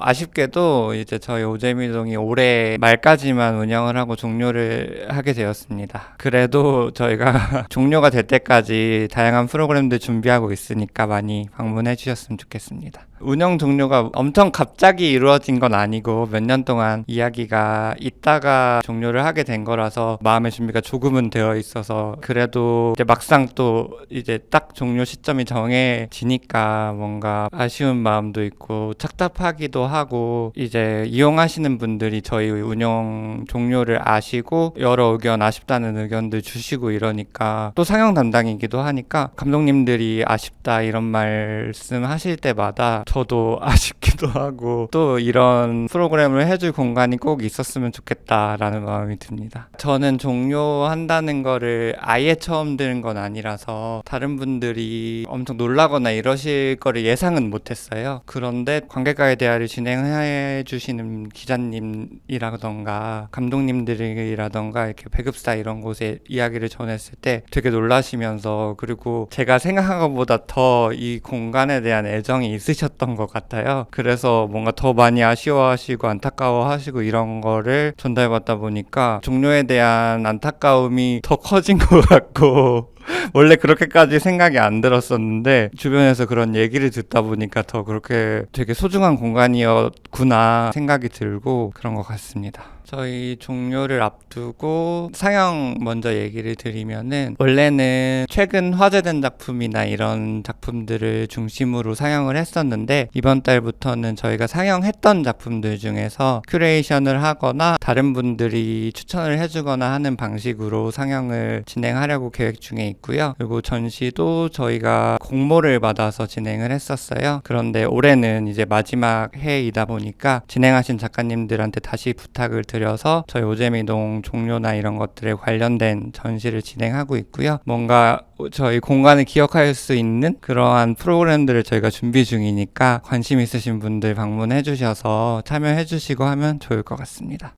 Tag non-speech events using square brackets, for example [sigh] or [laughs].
아쉽게도 이제 저희 오재미동이 올해 말까지만 운영을 하고 종료를 하게 되었습니다. 그래도 저희가 [laughs] 종료가 될 때까지 다양한 프로그램들 준비하고 있으니까 많이 방문해 주셨으면 좋겠습니다. 운영 종료가 엄청 갑자기 이루어진 건 아니고 몇 년 동안 이야기가 있다가 종료를 하게 된 거라서 마음의 준비가 조금은 되어 있어서 그래도 이제 막상 또 이제 딱 종료 시점이 정해지니까 뭔가 아쉬운 마음도 있고 착잡하기도 하고 이제 이용하시는 분들이 저희 운영 종료를 아시고 여러 의견 아쉽다는 의견들 주시고 이러니까 또 상영 담당이기도 하니까 감독님들이 아쉽다 이런 말씀 하실 때마다 저도 아쉽기도 [laughs] 하고 또 이런 프로그램을 해줄 공간이 꼭 있었으면 좋겠다라는 마음이 듭니다. 저는 종료한다는 거를 아예 처음 들은 건 아니라서 다른 분들이 엄청 놀라거나 이러실 거를 예상은 못했어요. 그런데 관객과의 대화를 진행해 주시는 기자님이라던가 감독님들이라던가 이렇게 배급사 이런 곳에 이야기를 전했을 때 되게 놀라시면서 그리고 제가 생각한 것보다 더 이 공간에 대한 애정이 있으셨 던 것 같아요. 그래서 뭔가 더 많이 아쉬워하시고 안타까워하시고 이런 거를 전달받다 보니까 종료에 대한 안타까움이 더 커진 것 같고 [laughs] 원래 그렇게까지 생각이 안 들었었는데 주변에서 그런 얘기를 듣다 보니까 더 그렇게 되게 소중한 공간이었구나 생각이 들고 그런 것 같습니다. 저희 종료를 앞두고 상영 먼저 얘기를 드리면은 원래는 최근 화제된 작품이나 이런 작품들을 중심으로 상영을 했었는데 이번 달부터는 저희가 상영했던 작품들 중에서 큐레이션을 하거나 다른 분들이 추천을 해주거나 하는 방식으로 상영을 진행하려고 계획 중에 있고요. 그리고 전시도 저희가 공모를 받아서 진행을 했었어요. 그런데 올해는 이제 마지막 해이다 보니까 진행하신 작가님들한테 다시 부탁을 드려서 저희 오재미동 종료나 이런 것들에 관련된 전시를 진행하고 있고요. 뭔가 저희 공간을 기억할 수 있는 그러한 프로그램들을 저희가 준비 중이니까 관심 있으신 분들 방문해 주셔서 참여해 주시고 하면 좋을 것 같습니다.